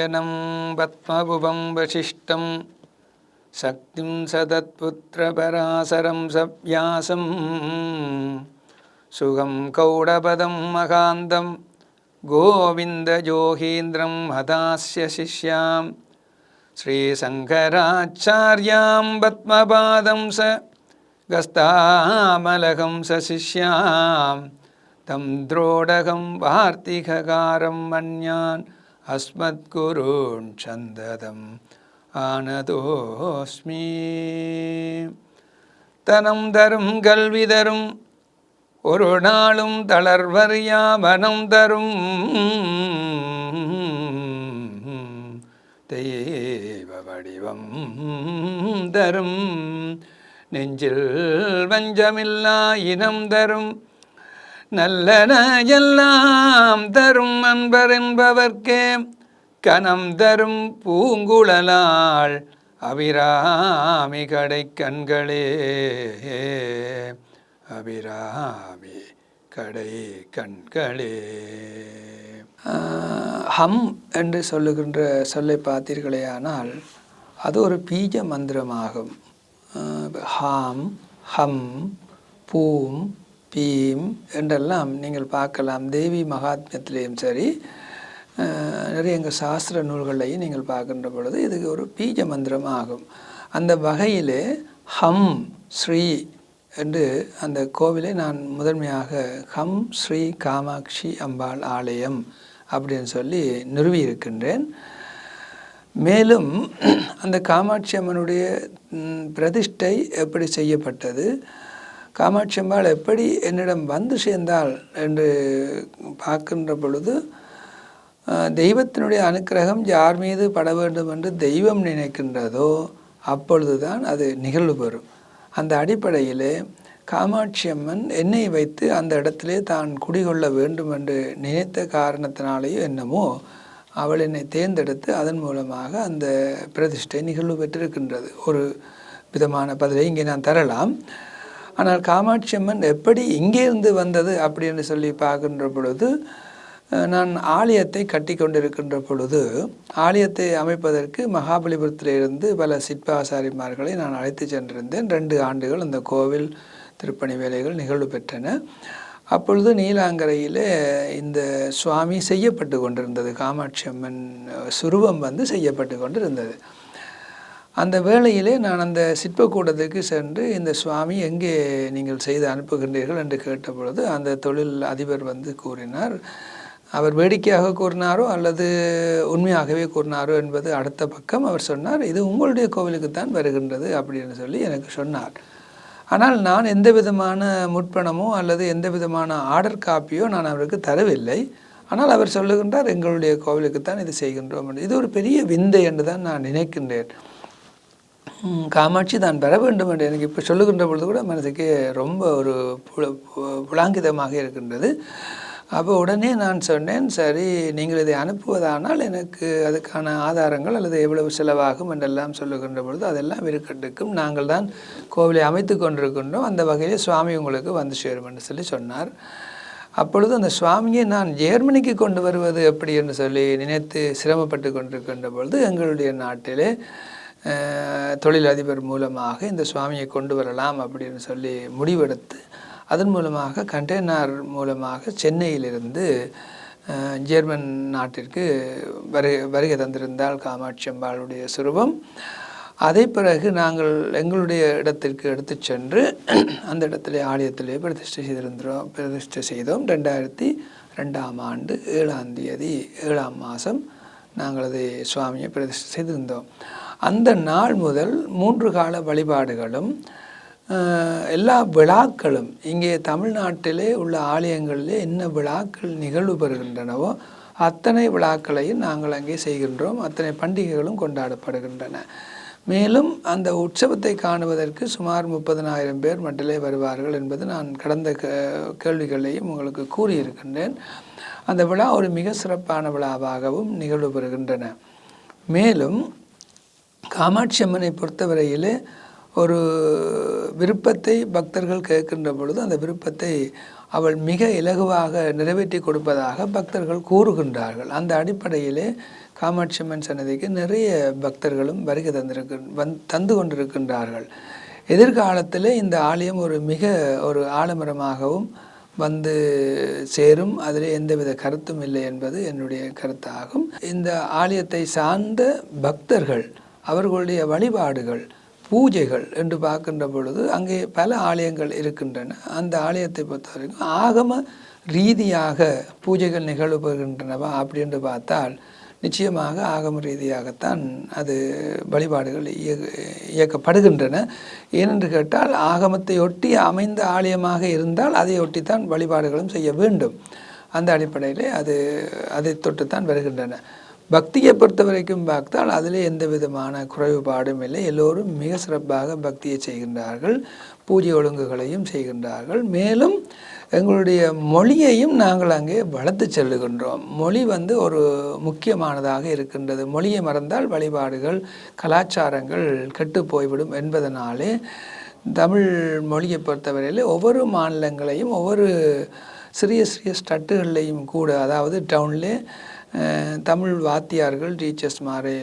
शयनं पद्मभुवं वसिष्ठं शक्तिं सदत्पुत्रपरासरं सव्यासं सुगं कौडपदं महान्तं गोविन्दजोहीन्द्रं हतास्य शिष्यां श्रीशङ्कराचार्यां पद्मपादं स गस्तामलकं स शिष्यां तं द्रोडकं वार्तिककारं मन्यान् அஸ்மத்குருன் சந்ததம் ஆனதோஸ்மி தனம் தரும் கல்வி தரும் ஒரு நாளும் தளர்வறியா மனம் தரும் தெய்வ வடிவம் தரும் நெஞ்சில் வஞ்சமில்லா இனம் தரும் நல்லன எல்லாம் தரும் அன்பர் என்பவர்க்கே கனம் தரும் பூங்குழலாள் அபிராமி கடை கண்களே. அபிராமி கடை கண்களே. ஹம் என்று சொல்லுகின்ற சொல்லை பார்த்தீர்களேயானால் அது ஒரு பீஜ மந்திரமாகும். ஹாம் ஹம் பூம் பீம் என்றெல்லாம் நீங்கள் பார்க்கலாம். தேவி மகாத்மியத்திலையும் சரி நிறைய எங்கள் சாஸ்திர நூல்களையும் நீங்கள் பார்க்கின்ற பொழுது இதுக்கு ஒரு பீஜ மந்திரம் ஆகும். அந்த வகையிலே ஹம் ஸ்ரீ என்று அந்த கோவிலை நான் முதன்மையாக ஹம் ஸ்ரீ காமாட்சி அம்பாள் ஆலயம் அப்படின்னு சொல்லி நிறுவி இருக்கின்றேன் மேலும் அந்த காமாட்சி அம்மனுடைய பிரதிஷ்டை எப்படி செய்யப்பட்டது? காமாட்சி அம்பாள் எப்படி என்னிடம் வந்து சேர்ந்தாள் என்று பார்க்கின்ற பொழுது தெய்வத்தினுடைய அனுக்கிரகம் யார் மீது பட வேண்டும் என்று தெய்வம் நினைக்கின்றதோ அப்பொழுதுதான் அது நிகழ்வு பெறும். அந்த அடிப்படையிலே காமாட்சி அம்மன் என்னை வைத்து அந்த இடத்திலே தான் குடிகொள்ள வேண்டும் என்று நினைத்த காரணத்தினாலேயோ என்னமோ அவள் என்னை தேர்ந்தெடுத்து அதன் மூலமாக அந்த பிரதிஷ்டை நிகழ்வு பெற்றிருக்கின்றது. ஒரு விதமான பதிலை இங்கே நான் தரலாம். ஆனால் காமாட்சி அம்மன் எப்படி இங்கே இருந்து வந்தது அப்படின்னு சொல்லி பார்க்கின்ற பொழுது நான் ஆலயத்தை கட்டி கொண்டிருக்கின்ற பொழுது ஆலயத்தை அமைப்பதற்கு மகாபலிபுரத்திலிருந்து பல சிற்பாசாரிமார்களை நான் அழைத்து சென்றிருந்தேன். ரெண்டு ஆண்டுகள் அந்த கோவில் திருப்பணி வேலைகள் நிகழ்வு பெற்றன. அப்பொழுது நீலாங்கரையில் இந்த சுவாமி செய்யப்பட்டு கொண்டிருந்தது. காமாட்சி அம்மன் சுருவம் வந்து செய்யப்பட்டு கொண்டு இருந்தது அந்த வேளையிலே நான் அந்த சிற்பக்கூடத்துக்கு சென்று இந்த சுவாமி எங்கே நீங்கள் செய்து அனுப்புகின்றீர்கள் என்று கேட்டபொழுது அந்த தொழில் அதிபர் வந்து கூறினார் அவர் வேடிக்கையாக கூறினாரோ அல்லது உண்மையாகவே கூறினாரோ என்பது அடுத்த பக்கம் அவர் சொன்னார் இது உங்களுடைய கோவிலுக்குத்தான் வருகின்றது அப்படின்னு சொல்லி எனக்கு சொன்னார். ஆனால் நான் எந்த விதமான முற்பணமோ அல்லது எந்த விதமான ஆர்டர் காப்பியோ நான் அவருக்கு தரவில்லை. ஆனால் அவர் சொல்லுகின்றார் எங்களுடைய கோவிலுக்குத்தான் இது செய்கின்றோம் இது ஒரு பெரிய விந்தை என்று தான் நான் நினைக்கின்றேன். காமாட்சி தான் பெற வேண்டும் என்று எனக்கு இப்போ சொல்லுகின்ற பொழுது கூட மனதுக்கு ரொம்ப ஒரு புலாங்கிதமாக இருக்கின்றது. அப்போ உடனே நான் சொன்னேன் சரி நீங்கள் இதை அனுப்புவதானால் எனக்கு அதுக்கான ஆதாரங்கள் அல்லது எவ்வளவு செலவாகும் என்றெல்லாம் சொல்லுகின்ற பொழுது அதெல்லாம் இருக்கட்டுக்கும். நாங்கள் தான் கோவிலை அமைத்து கொண்டிருக்கின்றோம். அந்த வகையில் சுவாமி உங்களுக்கு வந்து சேரும் என்று சொல்லி சொன்னார். அப்பொழுது அந்த சுவாமியை நான் ஜெர்மனிக்கு கொண்டு வருவது எப்படி என்று சொல்லி நினைத்து சிரமப்பட்டு கொண்டிருக்கின்ற பொழுது எங்களுடைய நாட்டிலே தொழிலதிபர் மூலமாக இந்த சுவாமியை கொண்டு வரலாம் அப்படின்னு சொல்லி முடிவெடுத்து அதன் மூலமாக கண்டெய்னர் மூலமாக சென்னையிலிருந்து ஜெர்மன் நாட்டிற்கு வருகை வருகை தந்திருந்தால் காமாட்சி அம்பாளுடைய சுரூபம். அதை பிறகு நாங்கள் எங்களுடைய இடத்திற்கு எடுத்து சென்று அந்த இடத்துல ஆலயத்திலே பிரதிஷ்டை செய்திருந்தோம் பிரதிஷ்டை செய்தோம். ரெண்டாயிரத்தி ரெண்டாம் ஆண்டு ஏழாம் தேதி ஏழாம் மாதம் நாங்கள் அதை சுவாமியை பிரதிஷ்டை செய்திருந்தோம். அந்த நாள் முதல் மூன்று கால வழிபாடுகளும் எல்லா விழாக்களும் இங்கே தமிழ்நாட்டிலே உள்ள ஆலயங்களிலே என்ன விழாக்கள் நிகழ்வு பெறுகின்றனவோ அத்தனை விழாக்களையும் நாங்கள் அங்கே செய்கின்றோம். அத்தனை பண்டிகைகளும் கொண்டாடப்படுகின்றன. மேலும் அந்த உற்சவத்தை காணுவதற்கு சுமார் முப்பதனாயிரம் பேர் மட்டிலே வருவார்கள் என்பது நான் கடந்த கேள்விகளையும் உங்களுக்கு கூறியிருக்கின்றேன். அந்த விழா ஒரு மிக சிறப்பான விழாவாகவும் நிகழ்வு பெறுகின்றன. மேலும் காமாட்சி அம்மனை பொறுத்தவரையிலே ஒரு விருப்பத்தை பக்தர்கள் கேட்கின்ற பொழுது அந்த விருப்பத்தை அவள் மிக இலகுவாக நிறைவேற்றி கொடுப்பதாக பக்தர்கள் கூறுகின்றார்கள். அந்த அடிப்படையிலே காமாட்சி அம்மன் சன்னதிக்கு நிறைய பக்தர்களும் வருகை தந்திருக்கு வந் தந்து கொண்டிருக்கின்றார்கள். எதிர்காலத்தில் இந்த ஆலயம் ஒரு மிக ஒரு ஆலமரமாகவும் வந்து சேரும். அதில் எந்தவித கருத்தும் இல்லை என்பது என்னுடைய கருத்தாகும். இந்த ஆலயத்தை சார்ந்த பக்தர்கள் அவர்களுடைய வழிபாடுகள் பூஜைகள் என்று பார்க்கின்ற பொழுது அங்கே பல ஆலயங்கள் இருக்கின்றன. அந்த ஆலயத்தை பொறுத்த வரைக்கும் ஆகம ரீதியாக பூஜைகள் நிகழ்வுகின்றனவா அப்படின்னு பார்த்தால் நிச்சயமாக ஆகம ரீதியாகத்தான் அது வழிபாடுகள் இயக்கப்படுகின்றன. ஏனென்று கேட்டால் ஆகமத்தை ஒட்டி அமைந்த ஆலயமாக இருந்தால் அதை ஒட்டித்தான் வழிபாடுகளும் செய்ய வேண்டும். அந்த அடிப்படையிலே அது அதை தொட்டுத்தான் வருகின்றன. பக்தியை பொறுத்த வரைக்கும் பார்த்தால் அதில் எந்த விதமான குறைவுபாடும் இல்லை. எல்லோரும் மிக சிறப்பாக பக்தியை செய்கின்றார்கள். பூஜை ஒழுங்குகளையும் செய்கின்றார்கள். மேலும் எங்களுடைய மொழியையும் நாங்கள் அங்கே வளர்த்து செல்லுகின்றோம். மொழி வந்து ஒரு முக்கியமானதாக இருக்கின்றது. மொழியை மறந்தால் வழிபாடுகள் கலாச்சாரங்கள் கெட்டு போய்விடும் என்பதனாலே தமிழ் மொழியை பொறுத்தவரையில் ஒவ்வொரு மாநிலங்களையும் ஒவ்வொரு சிறிய சிறிய ஸ்டட்டுகள்லையும் கூட அதாவது டவுன்லேயே தமிழ் வாத்தியார்கள் டீச்சர்ஸ் மாதிரி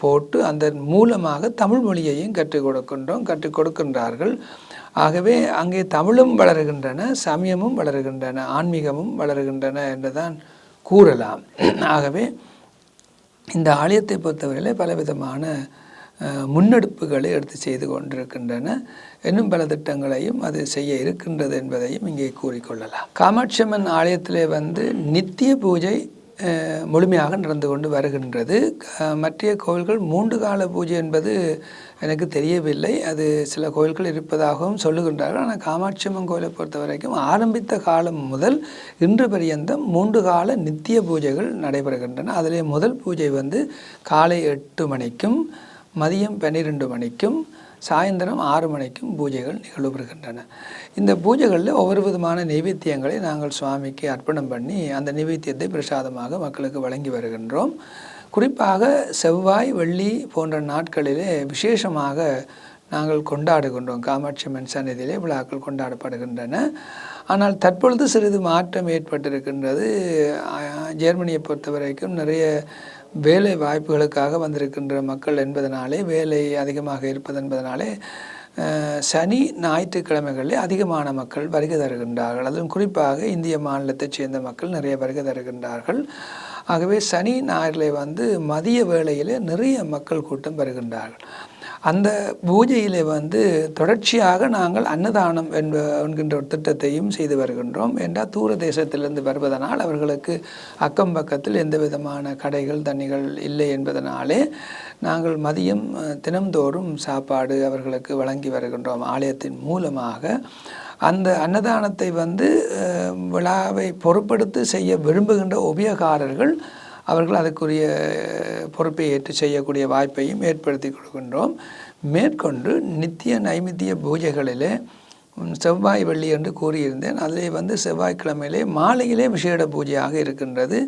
போட்டு அந்த மூலமாக தமிழ் மொழியையும் கற்றுக் கொடுக்கின்றோம் கற்றுக் கொடுக்கின்றார்கள். ஆகவே அங்கே தமிழும் வளருகின்றன சமயமும் வளருகின்றன ஆன்மீகமும் வளருகின்றன என்றுதான் கூறலாம். ஆகவே இந்த ஆலயத்தை பொறுத்தவரையில் பலவிதமான முன்னெடுப்புகளை எடுத்து செய்து கொண்டிருக்கின்றன. இன்னும் பல திட்டங்களையும் அது செய்ய இருக்கின்றது என்பதையும் இங்கே கூறிக்கொள்ளலாம். காமாட்சியம்மன் ஆலயத்திலே வந்து நித்திய பூஜை முழுமையாக நடந்து கொண்டு வருகின்றது. மற்ற கோவில்கள் மூன்று கால பூஜை என்பது எனக்கு தெரியவில்லை. அது சில கோவில்கள் இருப்பதாகவும் சொல்லுகின்றார்கள். ஆனால் காமாட்சி அம்மன் கோயிலை பொறுத்த வரைக்கும் ஆரம்பித்த காலம் முதல் இன்று பரியந்தம் மூன்று கால நித்திய பூஜைகள் நடைபெறுகின்றன. அதிலே முதல் பூஜை வந்து காலை எட்டு மணிக்கும் மதியம் பன்னிரெண்டு மணிக்கும் சாயந்தரம் ஆறு மணிக்கும் பூஜைகள் நிகழ்வுறுகின்றன இந்த பூஜைகளில் ஒவ்வொரு விதமான நைவேத்தியங்களை நாங்கள் சுவாமிக்கு அர்ப்பணம் பண்ணி அந்த நைவேத்தியத்தை பிரசாதமாக மக்களுக்கு வழங்கி வருகின்றோம். குறிப்பாக செவ்வாய் வெள்ளி போன்ற நாட்களிலே விசேஷமாக நாங்கள் கொண்டாடுகின்றோம். காமாட்சி அம்மன் சன்னதியிலே விழாக்கள் கொண்டாடப்படுகின்றன. ஆனால் தற்பொழுது சிறிது மாற்றம் ஏற்பட்டிருக்கின்றது. ஜெர்மனியை பொறுத்த வரைக்கும் நிறைய வேலை வாய்ப்புகளுக்காக வந்திருக்கின்ற மக்கள் என்பதனாலே வேலை அதிகமாக இருப்பது என்பதனாலே சனி ஞாயிற்றுக்கிழமைகளில் அதிகமான மக்கள் வருகை தருகின்றார்கள். அதுவும் குறிப்பாக இந்திய மாநிலத்தைச் சேர்ந்த மக்கள் நிறைய வருகை தருகின்றார்கள். ஆகவே சனி ஞாயிறில் வந்து மதிய வேளையிலே நிறைய மக்கள் கூட்டம் வருகின்றார்கள். அந்த பூஜையில் வந்து தொடர்ச்சியாக நாங்கள் அன்னதானம் என்ப என்கின்ற ஒரு திட்டத்தையும் செய்து வருகின்றோம். என்றால் தூர தேசத்திலிருந்து வருவதனால் அவர்களுக்கு அக்கம் பக்கத்தில் எந்த விதமான கடைகள் தண்ணிகள் இல்லை என்பதனாலே நாங்கள் மதியம் தினம்தோறும் சாப்பாடு அவர்களுக்கு வழங்கி வருகின்றோம் ஆலயத்தின் மூலமாக. அந்த அன்னதானத்தை வந்து விழாவை பொருட்படுத்தி செய்ய விரும்புகின்ற உபயோகாரர்கள் அவர்கள் அதுக்குரிய பொறுப்பை ஏற்று செய்யக்கூடிய வாய்ப்பையும் ஏற்படுத்தி கொடுக்கின்றோம் மேற்கொண்டு நித்திய நைமித்திய பூஜைகளிலே செவ்வாய் வெள்ளி என்று கூறியிருந்தேன். அதிலே வந்து செவ்வாய்க்கிழமையிலே மாலையிலே விசேட பூஜையாக இருக்கின்றது.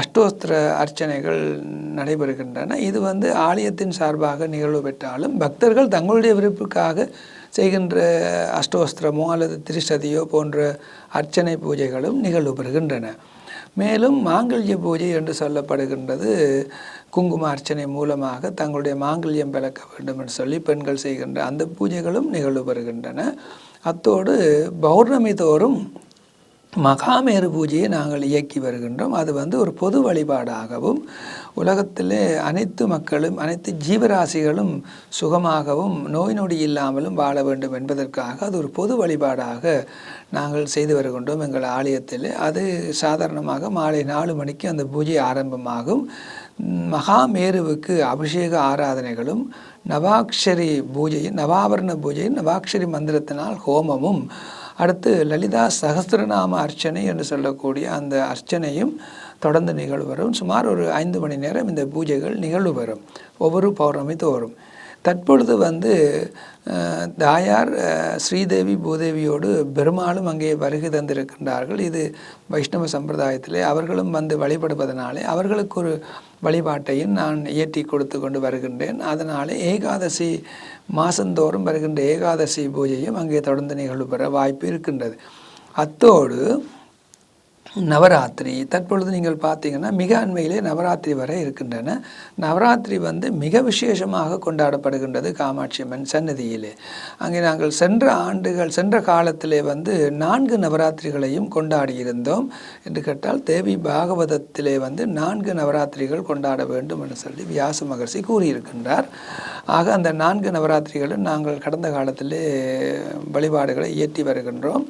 அஷ்டோஸ்திர அர்ச்சனைகள் நடைபெறுகின்றன. இது வந்து ஆலயத்தின் சார்பாக நிகழ்வு பெற்றாலும் பக்தர்கள் தங்களுடைய விருப்புக்காக செய்கின்ற அஷ்டோஸ்திரமோ அல்லது திரிசதியோ போன்ற அர்ச்சனை பூஜைகளும் நிகழ்வு பெறுகின்றன. மேலும் மாங்கல்ய பூஜை என்று சொல்லப்படுகின்றது. குங்கும அர்ச்சனை மூலமாக தங்களுடைய மாங்கல்யம் விளக்க வேண்டும் என்று சொல்லி பெண்கள் செய்கின்ற அந்த பூஜைகளும் நிகழ்வு பெறுகின்றன. அத்தோடு பௌர்ணமி தோறும் மகாமேரு பூஜையை நாங்கள் இயக்கி வருகின்றோம். அது வந்து ஒரு பொது வழிபாடாகவும் உலகத்திலே அனைத்து மக்களும் அனைத்து ஜீவராசிகளும் சுகமாகவும் நோய் நொடி இல்லாமலும் வாழ வேண்டும் என்பதற்காக அது ஒரு பொது வழிபாடாக நாங்கள் செய்து வருகின்றோம் எங்கள் ஆலயத்தில். அது சாதாரணமாக மாலை நாலு மணிக்கு அந்த பூஜை ஆரம்பமாகும். மகாமேருவுக்கு அபிஷேக ஆராதனைகளும் நவாக்ஷரி பூஜையும் நவாபரண பூஜையும் நவாக்ஷரி மந்திரத்தினால் ஹோமமும் அடுத்து லலிதா சகஸ்திரநாம அர்ச்சனை என்று சொல்லக்கூடிய அந்த அர்ச்சனையும் தொடர்ந்து நிகழ்வு வரும். சுமார் ஒரு ஐந்து மணி நேரம் இந்த பூஜைகள் நிகழ்வு வரும். ஒவ்வொரு பௌர்ணமி தோறும். தற்பொழுது வந்து தாயார் ஸ்ரீதேவி பூதேவியோடு பெருமாளும் அங்கே வருகை தந்திருக்கின்றார்கள். இது வைஷ்ணவ சம்பிரதாயத்திலே அவர்களும் வந்து வழிபடுவதனாலே அவர்களுக்கு ஒரு வழிபாட்டையும் நான் இயற்றி கொடுத்து கொண்டு வருகின்றேன். அதனாலே ஏகாதசி மாதந்தோறும் வருகின்ற ஏகாதசி பூஜையும் அங்கே தொடர்ந்து நிகழ்வு பெற வாய்ப்பு இருக்கின்றது. அத்தோடு நவராத்திரி. தற்பொழுது நீங்கள் பார்த்தீங்கன்னா மிக அண்மையிலே நவராத்திரி வரை இருக்கின்றன. நவராத்திரி வந்து மிக விசேஷமாக கொண்டாடப்படுகின்றது காமாட்சி அம்மன் சன்னதியிலே அங்கே நாங்கள் சென்ற ஆண்டுகள் சென்ற காலத்திலே வந்து நான்கு நவராத்திரிகளையும் கொண்டாடியிருந்தோம் என்று கேட்டால் தேவி பாகவதத்திலே வந்து நான்கு நவராத்திரிகள் கொண்டாட வேண்டும் என்று சொல்லி வியாச மகர்ஷி கூறியிருக்கின்றார். ஆக அந்த நான்கு நவராத்திரிகளும் நாங்கள் கடந்த காலத்திலே வழிபாடுகளை இயற்றி வருகின்றோம்.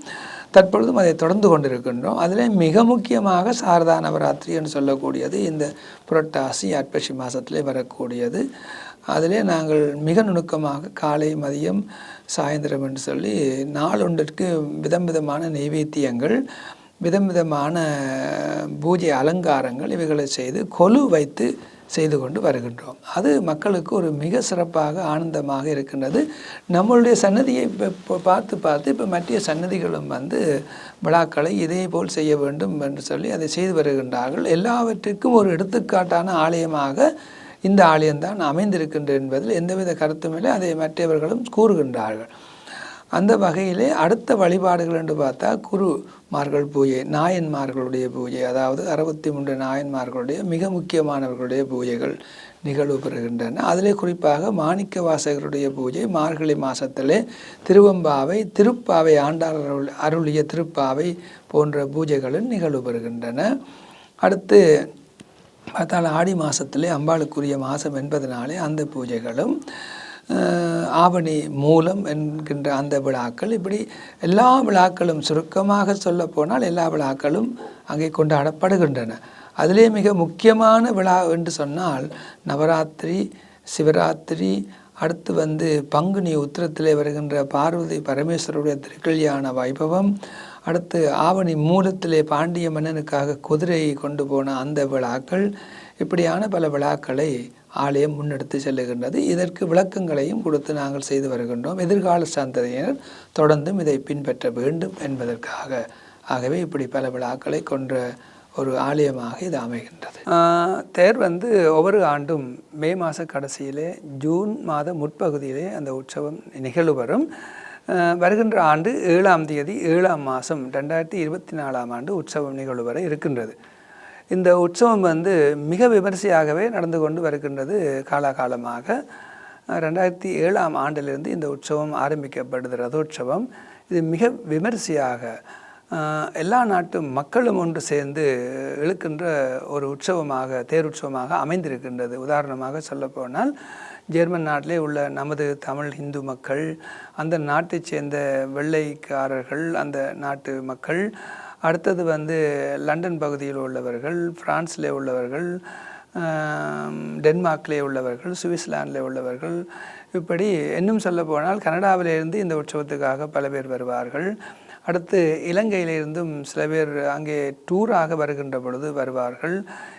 தற்பொழுதும் அதை தொடர்ந்து கொண்டிருக்கின்றோம். அதில் மிக முக்கியமாக சாரதா நவராத்திரி என்று சொல்லக்கூடியது இந்த புரட்டாசி அற்பசி மாதத்திலே வரக்கூடியது. அதிலே நாங்கள் மிக நுணுக்கமாக காலை மதியம் சாயந்தரம் என்று சொல்லி நாளொன்றிற்கு விதம் விதமான நைவேத்தியங்கள் விதம் விதமான பூஜை அலங்காரங்கள் இவைகளை செய்து கொலு வைத்து செய்து கொண்டு வருகின்றோம். அது மக்களுக்கு ஒரு மிக சிறப்பாக ஆனந்தமாக இருக்கின்றது. நம்மளுடைய சன்னதியை இப்போ பார்த்து பார்த்து இப்போ மற்ற சன்னதிகளும் வந்து விழாக்களை இதே போல் செய்ய வேண்டும் என்று சொல்லி அதை செய்து வருகின்றார்கள். எல்லாவற்றிற்கும் ஒரு எடுத்துக்காட்டான ஆலயமாக இந்த ஆலயம்தான் அமைந்திருக்கின்றது என்பதில் எந்தவித கருத்துமில்லை அதை மற்றவர்களும் கூறுகின்றார்கள். அந்த வகையிலே அடுத்த வழிபாடுகள் என்று பார்த்தா குருமார்கள் பூஜை நாயன்மார்களுடைய பூஜை அதாவது அறுபத்தி மூன்று நாயன்மார்களுடைய மிக முக்கியமானவர்களுடைய பூஜைகள் நிகழ்வு பெறுகின்றன. அதிலே குறிப்பாக மாணிக்க வாசகருடைய பூஜை மார்கழி மாதத்திலே திருவம்பாவை திருப்பாவை ஆண்டாள் அருளிய திருப்பாவை போன்ற பூஜைகளும் நிகழ்வு பெறுகின்றன. அடுத்து பார்த்தால் ஆடி மாதத்திலே அம்பாளுக்குரிய மாதம் என்பதனாலே அந்த பூஜைகளும் ஆவணி மூலம் என்கின்ற அந்த விழாக்கள். இப்படி எல்லா விழாக்களும் சுருக்கமாக சொல்லப்போனால் எல்லா விழாக்களும் அங்கே கொண்டாடப்படுகின்றன. அதிலே மிக முக்கியமான விழா என்று சொன்னால் நவராத்திரி சிவராத்திரி அடுத்து வந்து பங்குனி உத்திரத்திலே வருகின்ற பார்வதி பரமேஸ்வருடைய திருக்கல்யாண வைபவம் அடுத்து ஆவணி மூலத்திலே பாண்டிய மன்னனுக்காக குதிரையை கொண்டு போன அந்த விழாக்கள். இப்படியான பல விழாக்களை ஆலயம் முன்னெடுத்து செல்லுகின்றது. இதற்கு விளக்கங்களையும் கொடுத்து நாங்கள் செய்து வருகின்றோம். எதிர்கால சந்ததியினர் தொடர்ந்தும் இதை பின்பற்ற வேண்டும் என்பதற்காக. ஆகவே இப்படி பல விழாக்களை கொன்ற ஒரு ஆலயமாக இது அமைகின்றது. தேர் வந்து ஒவ்வொரு ஆண்டும் மே மாத கடைசியிலே ஜூன் மாத முற்பகுதியிலே அந்த உற்சவம் நிகழ்வு வரும் வருகின்ற ஆண்டு ஏழாம் தேதி ஏழாம் மாதம் ரெண்டாயிரத்தி இருபத்தி நாலாம் ஆண்டு உற்சவம் நிகழ்வு வரை இருக்கின்றது. இந்த உற்சவம் வந்து மிக விமரிசையாகவே நடந்து கொண்டு வருகின்றது காலாகாலமாக. ரெண்டாயிரத்தி ஏழாம் ஆண்டிலிருந்து இந்த உற்சவம் ஆரம்பிக்கப்படுது ரதோற்சவம். இது மிக விமரிசையாக எல்லா நாட்டு மக்களும் ஒன்று சேர்ந்து இழுக்கின்ற ஒரு உற்சவமாக தேருற்சவமாக அமைந்திருக்கின்றது. உதாரணமாக சொல்லப்போனால் ஜெர்மன் நாட்டிலே உள்ள நமது தமிழ் இந்து மக்கள் அந்த நாட்டைச் சேர்ந்த வெள்ளைக்காரர்கள் அந்த நாட்டு மக்கள் அடுத்தது வந்து லண்டன் பகுதியில் உள்ளவர்கள் ஃப்ரான்ஸில் உள்ளவர்கள் டென்மார்க்கில் உள்ளவர்கள் சுவிட்சர்லாண்டில் உள்ளவர்கள். இப்படி இன்னும் சொல்ல போனால் கனடாவிலிருந்து இந்த உற்சவத்துக்காக பல பேர் வருவார்கள். அடுத்து இலங்கையிலிருந்தும் சில பேர் அங்கே டூராக வருகின்ற பொழுது வருவார்கள்.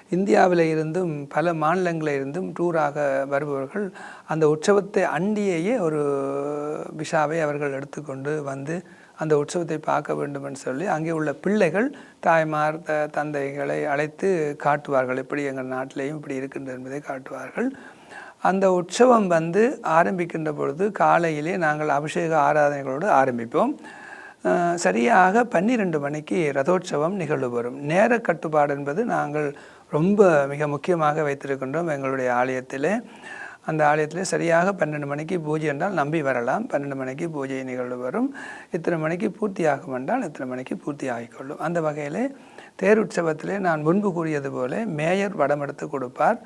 இந்தியாவில் இருந்தும் பல மாநிலங்களிலிருந்தும் டூராக வருபவர்கள். அந்த உற்சவத்தை அண்டியேயே ஒரு விஷாவை அவர்கள் எடுத்துக்கொண்டு வந்து அந்த உற்சவத்தை பார்க்க வேண்டும் என்று சொல்லி அங்கே உள்ள பிள்ளைகள் தாய்மார் த தந்தைகளை அழைத்து காட்டுவார்கள். எப்படி எங்கள் நாட்டிலேயும் இப்படி இருக்கின்றது என்பதை காட்டுவார்கள். அந்த உற்சவம் வந்து ஆரம்பிக்கின்ற பொழுது காலையிலே நாங்கள் அபிஷேக ஆராதனைகளோடு ஆரம்பிப்போம். சரியாக பன்னிரெண்டு மணிக்கு ரதோற்சவம் நிகழ்வு வரும் நேர கட்டுப்பாடு என்பது நாங்கள் ரொம்ப மிக முக்கியமாக வைத்திருக்கின்றோம் எங்களுடைய ஆலயத்திலே. அந்த ஆலயத்தில் சரியாக பன்னெண்டு மணிக்கு பூஜை என்றால் நம்பி வரலாம். பன்னெண்டு மணிக்கு பூஜை நிகழ்வு வரும். இத்தனை மணிக்கு பூர்த்தி ஆகும் என்றால் இத்தனை மணிக்கு பூர்த்தி ஆகிக்கொள்ளும். அந்த வகையில் தேர் உற்சவத்திலே நான் முன்பு கூறியது போல மேயர் வடம் எடுத்து கொடுப்பார்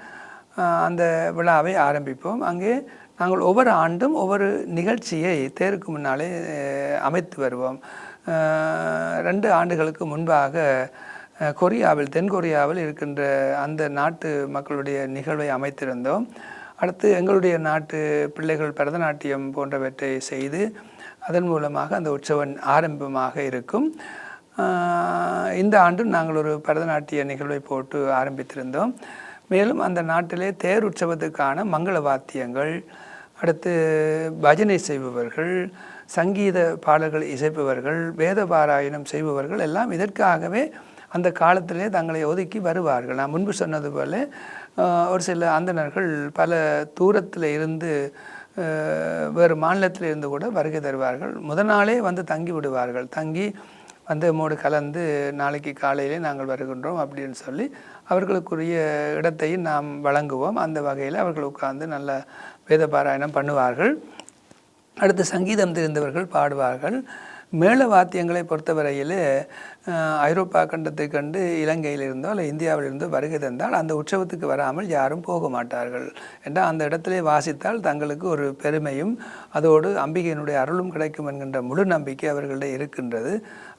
அந்த விழாவை ஆரம்பிப்போம். அங்கே நாங்கள் ஒவ்வொரு ஆண்டும் ஒவ்வொரு நிகழ்ச்சியை தேருக்கு முன்னாலே அமைத்து வருவோம். ரெண்டு ஆண்டுகளுக்கு முன்பாக கொரியாவில் தென்கொரியாவில் இருக்கின்ற அந்த நாட்டு மக்களுடைய நிகழ்வை அமைத்திருந்தோம். அடுத்து எங்களுடைய நாட்டு பிள்ளைகள் பரதநாட்டியம் போன்றவற்றை செய்து அதன் மூலமாக அந்த உற்சவம் ஆரம்பமாக இருக்கும். இந்த ஆண்டும் நாங்கள் ஒரு பரதநாட்டிய நிகழ்வை போட்டு ஆரம்பித்திருந்தோம். மேலும் அந்த நாட்டிலே தேர் உற்சவத்துக்கான மங்கள வாத்தியங்கள் அடுத்து பஜனை செய்பவர்கள் சங்கீத பாடல்கள் இசைப்பவர்கள் வேத பாராயணம் செய்பவர்கள் எல்லாம் இதற்காகவே அந்த காலத்திலே தங்களை ஒதுக்கி வருவார்கள். நான் முன்பு சொன்னது போல ஒரு சில அந்தணர்கள் பல தூரத்தில் இருந்து வேறு மாநிலத்தில் இருந்து கூட வருகை தருவார்கள். முதல் நாளே வந்து தங்கி விடுவார்கள். தங்கி வந்து மூடு கலந்து நாளைக்கு காலையிலே நாங்கள் வருகின்றோம் அப்படின்னு சொல்லி அவர்களுக்குரிய இடத்தையும் நாம் வழங்குவோம். அந்த வகையில் அவர்கள் உட்கார்ந்து நல்ல வேத பாராயணம் பண்ணுவார்கள். அடுத்து சங்கீதம் தெரிந்தவர்கள் பாடுவார்கள். மேள வாத்தியங்களை பொறுத்தவரையில் ஐரோப்பா கண்டத்தை கண்டு இலங்கையிலிருந்தோ அல்ல இந்தியாவிலிருந்தோ வருகை தந்தால் அந்த உற்சவத்துக்கு வராமல் யாரும் போக மாட்டார்கள் என்றால் அந்த இடத்திலே வாசித்தால் தங்களுக்கு ஒரு பெருமையும் அதோடு அம்பிகையினுடைய அருளும் கிடைக்கும் என்கின்ற முழு நம்பிக்கை அவர்களிடம் இருக்கின்றது.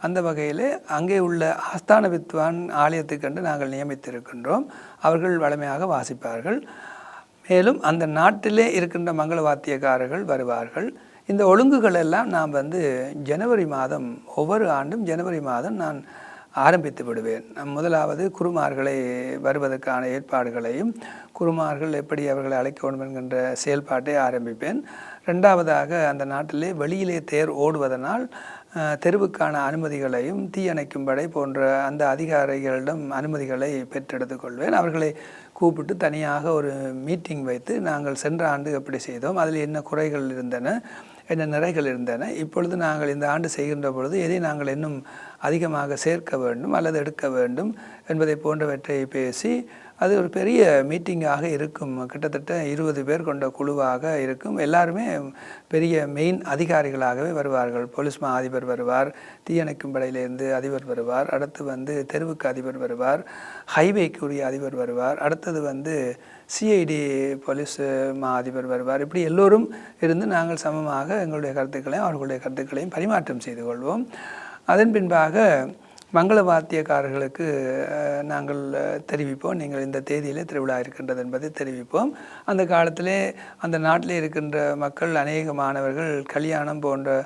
அந்த வகையில் அங்கே உள்ள ஆஸ்தான வித்வான் ஆலயத்துக்கண்டு நாங்கள் நியமித்திருக்கின்றோம். அவர்கள் வளமையாக வாசிப்பார்கள். மேலும் அந்த நாட்டிலே இருக்கின்ற மங்கள வாத்தியக்காரர்கள் வருவார்கள். இந்த ஒழுங்குகள் எல்லாம் நான் வந்து ஜனவரி மாதம் ஒவ்வொரு ஆண்டும் ஜனவரி மாதம் நான் ஆரம்பித்து விடுவேன். முதலாவது குருமார்களை வருவதற்கான ஏற்பாடுகளையும் குருமார்கள் எப்படி அவர்களை அழைக்க வேண்டும் என்கின்ற செயல்பாட்டை ஆரம்பிப்பேன். ரெண்டாவதாக அந்த நாட்டிலே வெளியிலே தேர் ஓடுவதனால் தெருவுக்கான அனுமதிகளையும் தீயணைக்கும் படை போன்ற அந்த அதிகாரிகளிடம் அனுமதிகளை பெற்றெடுத்துக் கொள்வேன். அவர்களை கூப்பிட்டு தனியாக ஒரு மீட்டிங் வைத்து நாங்கள் சென்ற ஆண்டு எப்படி செய்தோம் அதில் என்ன குறைகள் இருந்தன என்ன நிறைகள் இருந்தன. இப்பொழுது நாங்கள் இந்த ஆண்டு செய்கின்ற பொழுது எதை நாங்கள் இன்னும் அதிகமாக சேர்க்க வேண்டும் அல்லது எடுக்க வேண்டும் என்பதை போன்றவற்றை பேசி அது ஒரு பெரிய மீட்டிங்காக இருக்கும். கிட்டத்தட்ட இருபது பேர் கொண்ட குழுவாக இருக்கும். எல்லாருமே பெரிய மெயின் அதிகாரிகளாகவே வருவார்கள். போலீஸ் மா அதிபர் வருவார் தீயணைக்கும் படையிலேருந்து அதிபர் வருவார் அடுத்து வந்து தெருவுக்கு அதிபர் வருவார் ஹைவேக்குரிய அதிபர் வருவார் அடுத்தது வந்து சிஐடி போலீஸ் மா அதிபர் வருவார். இப்படி எல்லோரும் இருந்து நாங்கள் சமமாக எங்களுடைய கருத்துக்களையும் அவர்களுடைய கருத்துக்களையும் பரிமாற்றம் செய்து கொள்வோம். அதன் பின்பாக மங்கள வாத்தியக்காரர்களுக்கு நாங்கள் தெரிவிப்போம். நீங்கள் இந்த தேதியில் திருவிழா இருக்கின்றது என்பதை தெரிவிப்போம். அந்த காலத்திலே அந்த நாட்டில் இருக்கின்ற மக்கள் அநேக மாணவர்கள் கல்யாணம் போன்ற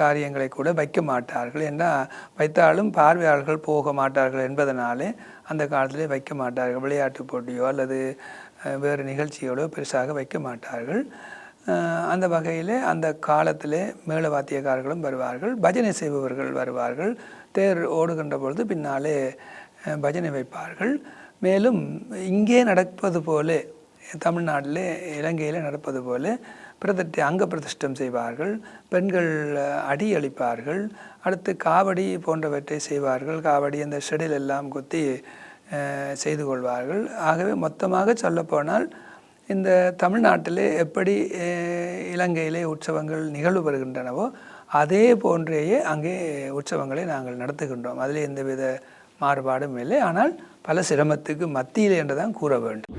காரியங்களை கூட வைக்க மாட்டார்கள். ஏன்னா வைத்தாலும் பார்வையாளர்கள் போக மாட்டார்கள் என்பதனாலே அந்த காலத்திலே வைக்க மாட்டார்கள். விளையாட்டு போட்டியோ அல்லது வேறு நிகழ்ச்சிகளோ பெருசாக வைக்க மாட்டார்கள். அந்த வகையில் அந்த காலத்திலே மேளவாத்தியக்காரர்களும் வருவார்கள். பஜனை செய்பவர்கள் வருவார்கள். தேர் ஓடுகின்ற பொழுது பின்னாலே பஜனை வைப்பார்கள். மேலும் இங்கே நடப்பது போல தமிழ்நாட்டில் இலங்கையில் நடப்பது போல பிரதிஷ்டை அங்க பிரதிஷ்டம் செய்வார்கள். பெண்கள் அடி அளிப்பார்கள். அடுத்து காவடி போன்றவற்றை செய்வார்கள். காவடி அந்த ஷெடில் எல்லாம் குத்தி செய்து கொள்வார்கள். ஆகவே மொத்தமாக சொல்லப்போனால் இந்த தமிழ்நாட்டிலே எப்படி இலங்கையிலே உற்சவங்கள் நிகழ்வு வருகின்றனவோ அதே போன்றேயே அங்கே உற்சவங்களை நாங்கள் நடத்துகின்றோம். அதில் எந்தவித மாறுபாடும் இல்லை. ஆனால் பல சிரமத்துக்கு மத்தியில் என்று தான் கூற வேண்டும்.